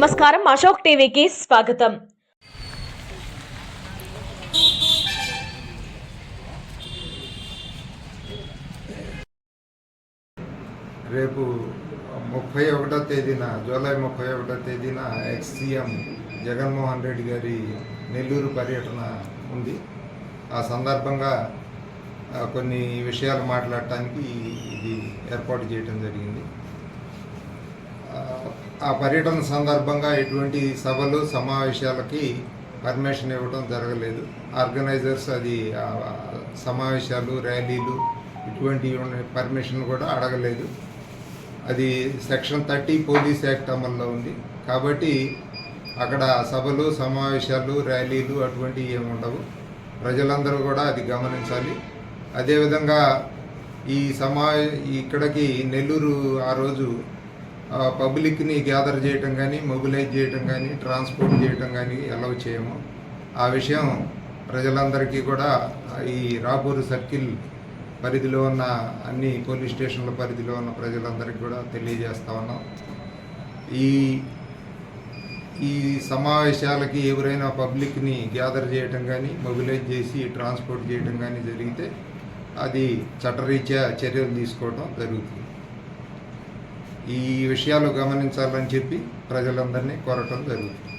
నమస్కారం. అశోక్ టీవీకి స్వాగతం. రేపు ముప్పై ఒకటో తేదీన జూలై ముప్పై ఒకటో తేదీన ఎక్స్ సీఎం జగన్మోహన్ రెడ్డి గారి నెల్లూరు పర్యటన ఉంది. ఆ సందర్భంగా కొన్ని విషయాలు మాట్లాడటానికి ఇది ఏర్పాటు చేయడం జరిగింది. ఆ పర్యటన సందర్భంగా ఎటువంటి సభలు సమావేశాలకి పర్మిషన్ ఇవ్వడం జరగలేదు. ఆర్గనైజర్స్ అది సమావేశాలు ర్యాలీలు ఇటువంటి పర్మిషన్ కూడా అడగలేదు. అది సెక్షన్ థర్టీ పోలీస్ యాక్ట్ అమల్లో ఉంది. కాబట్టి అక్కడ సభలు సమావేశాలు ర్యాలీలు అటువంటివి ఏమి ఉండవు. ప్రజలందరూ కూడా అది గమనించాలి. అదేవిధంగా ఈ సమా ఇక్కడికి నెల్లూరు ఆ రోజు పబ్లిక్ని గ్యాదర్ చేయటం కానీ మొబిలైజ్ చేయటం కానీ ట్రాన్స్పోర్ట్ చేయటం కానీ అలౌ చేయము. ఆ విషయం ప్రజలందరికీ కూడా ఈ రాపూరు సర్కిల్ పరిధిలో ఉన్న అన్ని పోలీస్ స్టేషన్ల పరిధిలో ఉన్న ప్రజలందరికీ కూడా తెలియజేస్తా ఉన్నాం. ఈ ఈ సమావేశాలకి ఎవరైనా పబ్లిక్ని గ్యాదర్ చేయటం కానీ మొబిలైజ్ చేసి ట్రాన్స్పోర్ట్ చేయటం కానీ జరిగితే అది చట్టరీత్యా చర్యలు తీసుకోవడం జరుగుతుంది. ఈ విషయాలు గమనించాలని చెప్పి ప్రజలందరినీ కోరటం జరుగుతుంది.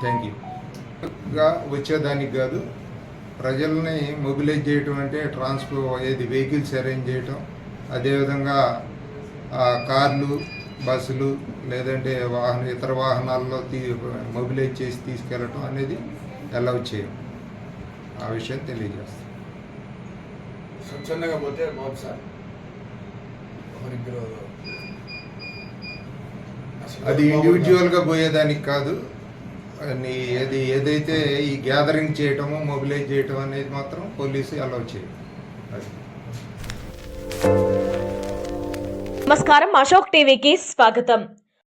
థ్యాంక్ యూగా వచ్చేదానికి కాదు ప్రజల్ని మొబిలైజ్ చేయటం అంటే ట్రాన్స్పో ఏది వెహికల్స్ అరేంజ్ చేయటం. అదేవిధంగా కార్లు బస్సులు లేదంటే వాహన ఇతర వాహనాల్లో తీ మొబిలైజ్ చేసి తీసుకెళ్ళటం అనేది అలౌ చేయం ఆ విషయం తెలియజేస్తాం స్వచ్ఛందంగా పోతే బాబు సార్. ఒకరిద్దరు అది బాగుందా? ఇండివిజువల్గా పోయేదానికి కాదు. అని ఏది ఏదైతే ఈ గ్యాదరింగ్ చేయటము మొబిలైజ్ చేయటం అనేది మాత్రం పోలీసు అలౌ అది. నమస్కారం అశోక్ టీవీకి స్వాగతం.